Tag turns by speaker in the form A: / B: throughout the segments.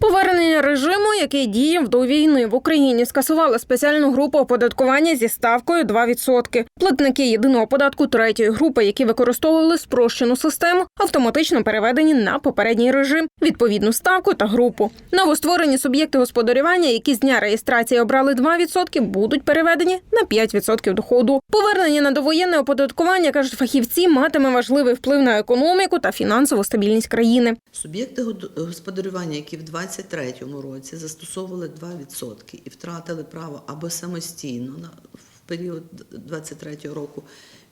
A: Повернення режиму, який діяв до війни в Україні, скасували спеціальну групу оподаткування зі ставкою 2%. Платники єдиного податку третьої групи, які використовували спрощену систему, автоматично переведені на попередній режим, відповідну ставку та групу. Новостворені суб'єкти господарювання, які з дня реєстрації обрали 2%, будуть переведені на 5% доходу. Повернення на довоєнне оподаткування кажуть фахівці, матиме важливий вплив на економіку та фінансову стабільність країни.
B: Суб'єкти господарювання, які в 2023 році застосовували 2% і втратили право або самостійно в період 2023 року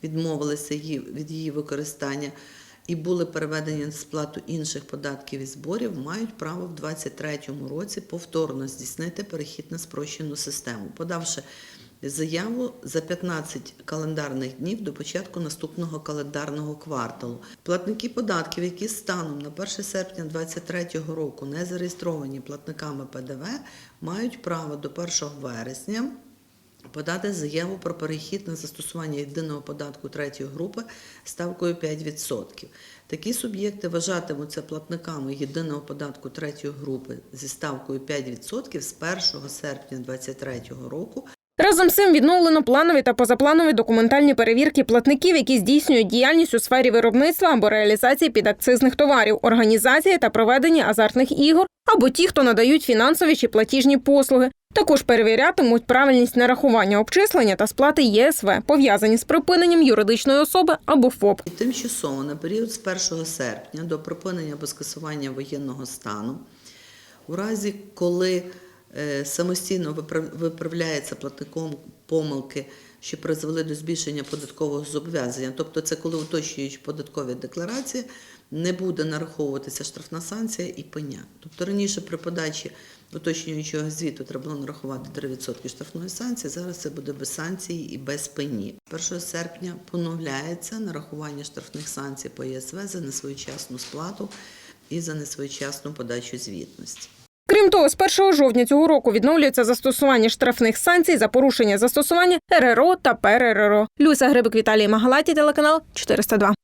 B: відмовилися від її використання і були переведені на сплату інших податків і зборів, мають право в 2023 році повторно здійснити перехід на спрощену систему, подавши заяву за 15 календарних днів до початку наступного календарного кварталу. Платники податків, які станом на 1 серпня 2023 року не зареєстровані платниками ПДВ, мають право до 1 вересня подати заяву про перехід на застосування єдиного податку третьої групи ставкою 5%. Такі суб'єкти вважатимуться платниками єдиного податку третьої групи зі ставкою 5% з 1 серпня 2023 року
A: Разом з цим відновлено планові та позапланові документальні перевірки платників, які здійснюють діяльність у сфері виробництва або реалізації підакцизних товарів, організації та проведення азартних ігор, або ті, хто надають фінансові чи платіжні послуги. Також перевірятимуть правильність нарахування обчислення та сплати ЄСВ, пов'язані з припиненням юридичної особи або ФОП.
B: Тимчасово на період з 1 серпня до припинення або скасування воєнного стану, у разі, коли самостійно виправ- виправляється платником помилки, що призвели до збільшення податкового зобов'язання, тобто це коли уточнюють податкові декларації, не буде нараховуватися штрафна санкція і пеня. Тобто раніше при подачі уточнюючого звіту треба було нарахувати 3% штрафної санкції, зараз це буде без санкції і без пені. 1 серпня поновляється нарахування штрафних санкцій по ЄСВ за несвоєчасну сплату і за несвоєчасну подачу звітності.
A: Крім того, з 1 жовтня цього року відновлюється застосування штрафних санкцій за порушення застосування РРО та ПРРО. Люся Грибик Віталій Магалаті, телеканал 402.